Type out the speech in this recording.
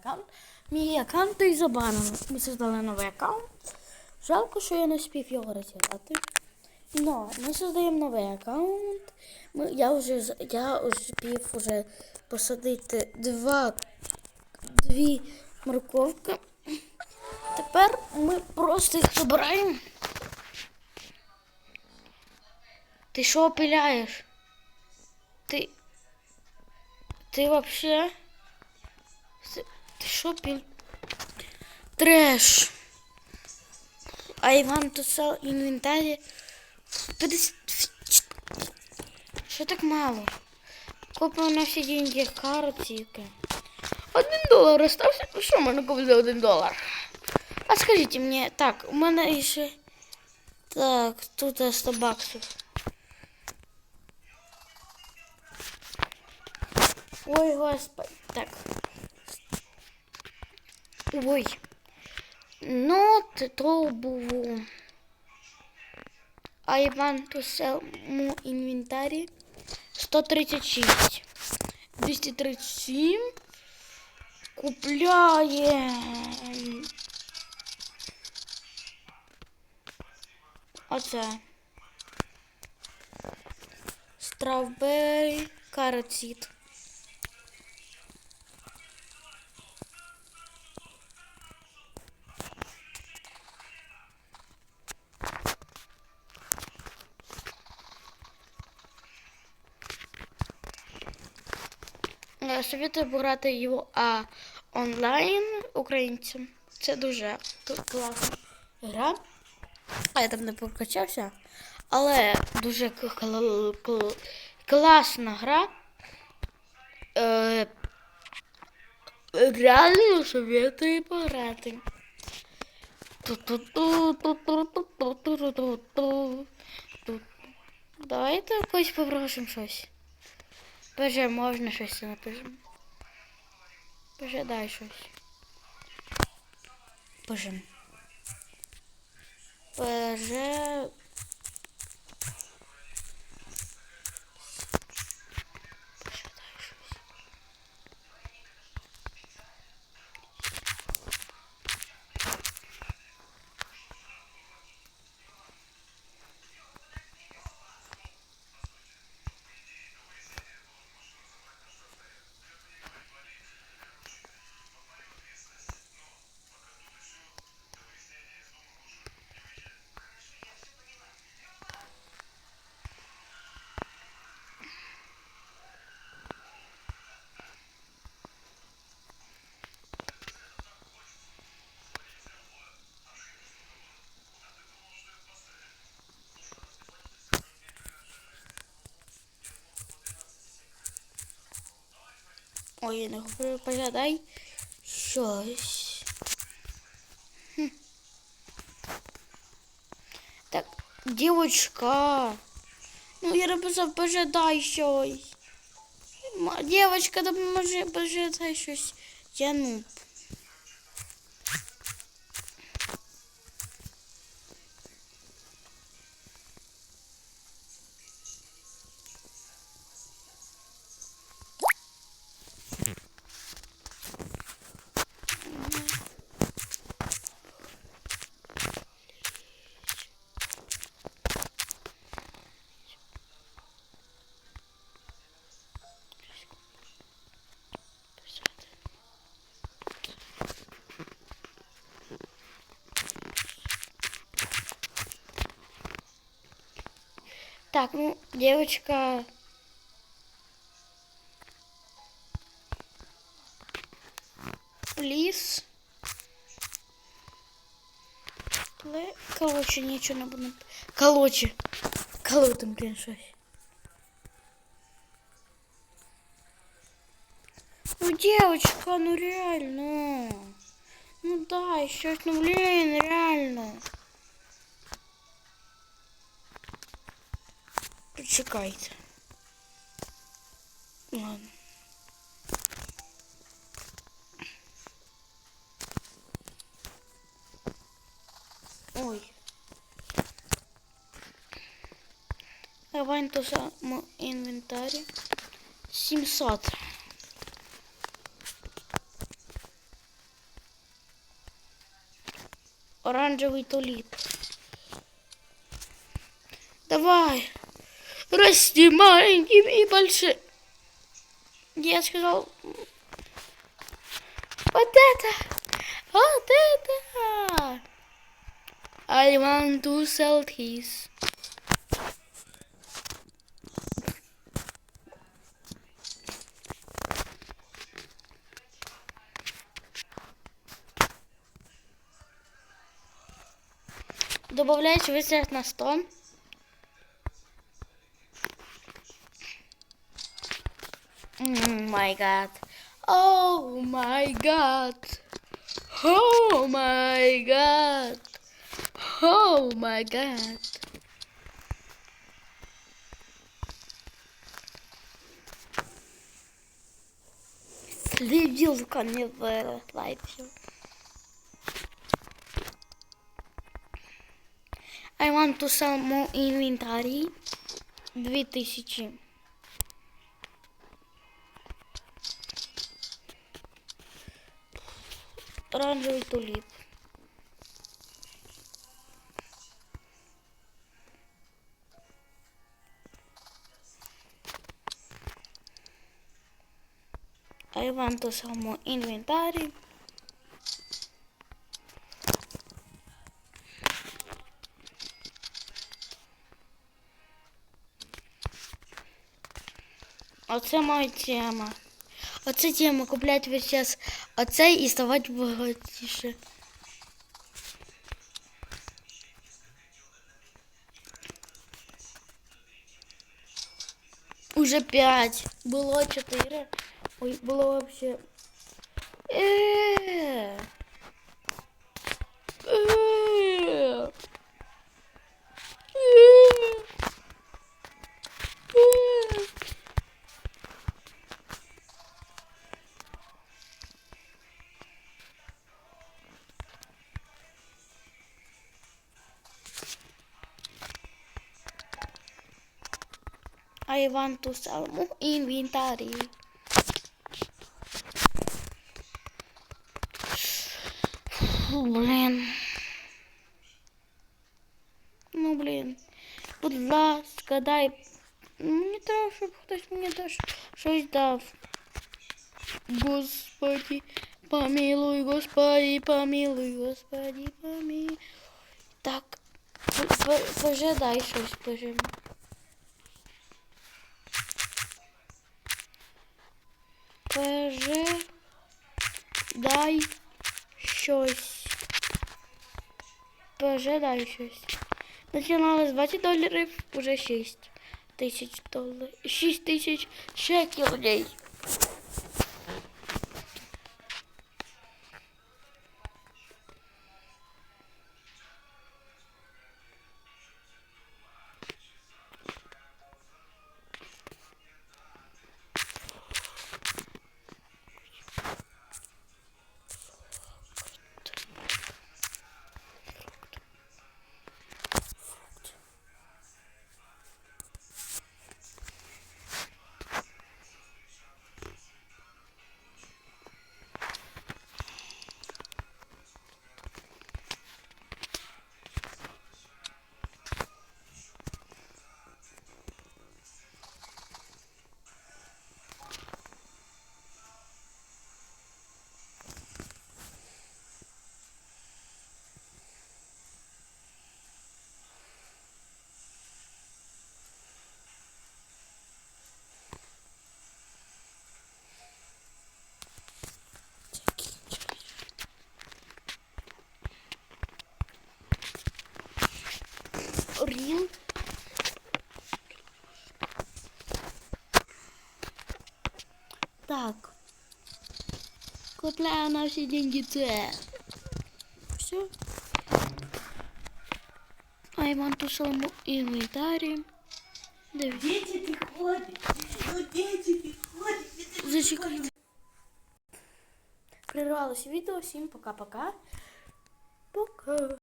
аккаунт. Мій аккаунт той забанений. Ми создали новий аккаунт. Жалко, що я не спів його розіграти. Но ми создаємо новий аккаунт. Ми, я вже я успів уже посадити два дві морковки. Тепер ми просто їх забираємо. Ти що пиляєш? Ти. Ти вообще. Ти, ти що піль. Треш. А Іван тут сел інвентарі. 50... Що так мало? Купив на всі деньги картики. Один долар остався. Що можна купити за один долар? А скажіть мені, так, у мене ще. Так, тут 100 баксів. Ой, господи. Так. Ой. Not trouble. I want to sell mu inventory. 136. 237. Купляємо. Оце. Стравбері каротсід. Советую грати його а онлайн українцям. Це дуже класна гра. А я там не прокачався. Але дуже класна гра. Е, Реально советую пограти. Давайте якось попросимо щось. Боже, можна щось напишемо. Боже, дай щось. Боже. Боже. Ой, не поглядай щось. Хм. Так, дівочка. Ну, я написав, пожадай щось. Дівочка, допоможи, пожадай щось. Я ну. Так, ну, девочка. Плиз. Пле... Короче, нічого не буду. Короче. Колотим, блін, щось. Ну, девочка, ну реально. Ну дай щось, ну блін, реально. Чекайте. Ладно. Ой. Давай то саме інвентарі. 700. Оранжевий толіт. Давай. Расти маленьким и большим. Я сказал... Вот это! Вот это! I want to sell this. Добавляешь выстрел на 100. my god. Oh my god. Oh my god. Oh my god. Следилка не выросла и все. I want to sell more inventory. 2000. Оранжевий туліп. I want to sell more inventory. Оце моя тема. Оце тема купляти весь час цей і ставати багатіше. Уже п'ять. Було чотири. Ой, було вообще. Е. I want to sell more inventory. Фу, блін. Ну, блін. Будь ласка, дай. Мені треба, щоб хтось мені теж щось дав. Господи, помилуй, Господи, помилуй, Господи, помилуй. Так, п- п- пожадай щось, пожадай. Пожадай щось. Пожадай щось. Починали з 20 доларів, уже 6 тисяч доларів. 6 тисяч шекелей. Купляю на всі деньги це. Все. I want to sell more inventory. Дивіться. Дети приходят, ну дети приходят. Зачекайте. Прервалось відео. Всім пока-пока. Пока.